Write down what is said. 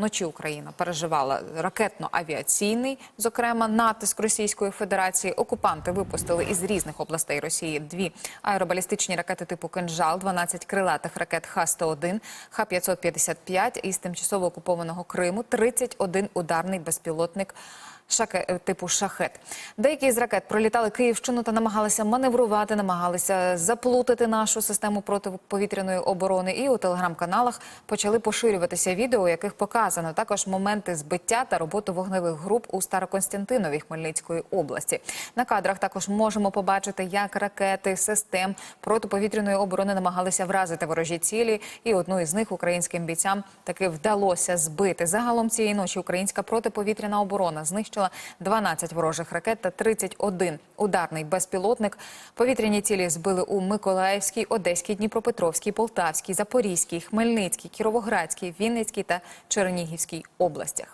Вночі Україна переживала ракетно-авіаційний, зокрема натиск Російської Федерації. Окупанти випустили із різних областей Росії дві аеробалістичні ракети типу «Кинжал», 12 крилатих ракет Х-101, Х-555 із тимчасово окупованого Криму, 31 ударний безпілотник шаке, е, типу шахет. Деякі з ракет пролітали Київщину та намагалися маневрувати, намагалися заплутати нашу систему протиповітряної оборони. І у телеграм-каналах почали поширюватися відео, у яких показано також моменти збиття та роботу вогневих груп у Староконстянтинові Хмельницької області. На кадрах також можемо побачити, як ракети систем протиповітряної оборони намагалися вразити ворожі цілі, і одну із них українським бійцям таки вдалося збити. Загалом цієї ночі українська протиповітряна оборона знищила 12 ворожих ракет та 31 ударний безпілотник. Повітряні цілі збили у Миколаївській, Одеській, Дніпропетровській, Полтавській, Запорізькій, Хмельницькій, Кіровоградській, Вінницькій та Чернігівській областях.